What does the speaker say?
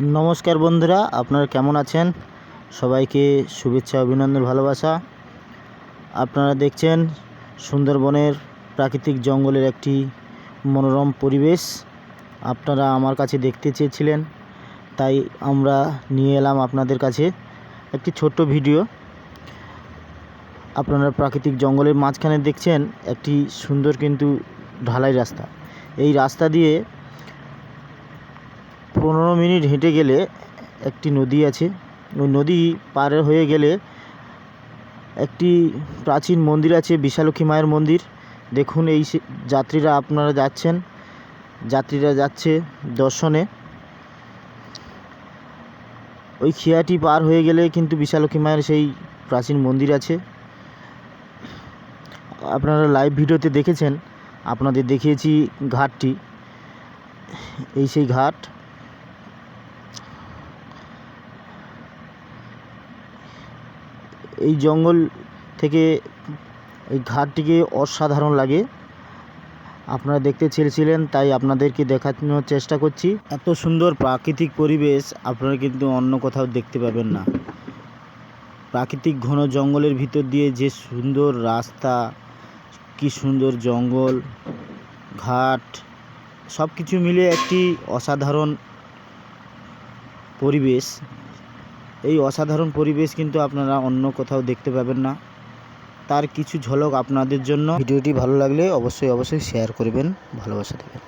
নমস্কার বন্ধুরা, আপনারা কেমন আছেন? সবাইকে শুভেচ্ছা, অভিনন্দন, ভালোবাসা। আপনারা দেখছেন সুন্দরবনের প্রাকৃতিক জঙ্গলের একটি মনোরম পরিবেশ। আপনারা আমার কাছে দেখতে চেয়েছিলেন, তাই আমরা নিয়ে এলাম আপনাদের কাছে একটি ছোট্ট ভিডিও। আপনারা প্রাকৃতিক জঙ্গলের মাঝখানে দেখছেন একটি সুন্দর কিন্তু ঢালাই রাস্তা। এই রাস্তা দিয়ে পনেরো মিনিট হেঁটে গেলে একটি নদী আছে। ওই নদী পার হয়ে গেলে একটি প্রাচীন মন্দির আছে, বিশালক্ষী মায়ের মন্দির। দেখুন এই যাত্রীরা আপনারা যাচ্ছেন। যাত্রীরা যাচ্ছে দর্শনে। ওই খেয়াটি পার হয়ে গেলে কিন্তু বিশালক্ষী মায়ের সেই প্রাচীন মন্দির আছে। আপনারা লাইভ ভিডিওতে দেখেছেন। আপনাদের দেখিয়েছি ঘাটটি। এই সেই ঘাট। এই জঙ্গল থেকে এই ঘাটটিকে অসাধারণ লাগে। আপনারা দেখতে চেয়েছিলেন, তাই আপনাদেরকে দেখানোর চেষ্টা করছি। এত সুন্দর প্রাকৃতিক পরিবেশ, আপনারা কিন্তু অন্য কোথাও দেখতে পাবেন না। প্রাকৃতিক ঘন জঙ্গলের ভিতর দিয়ে যে সুন্দর রাস্তা, কি সুন্দর জঙ্গল, ঘাট সব কিছু মিলে একটি অসাধারণ পরিবেশ। এই অসাধারণ পরিবেশ কিন্তু আপনারা অন্য কোথাও দেখতে পাবেন না। তার কিছু ঝলক আপনাদের জন্য। ভিডিওটি ভালো লাগলে অবশ্যই অবশ্যই শেয়ার করবেন। ভালোবাসা দেবেন।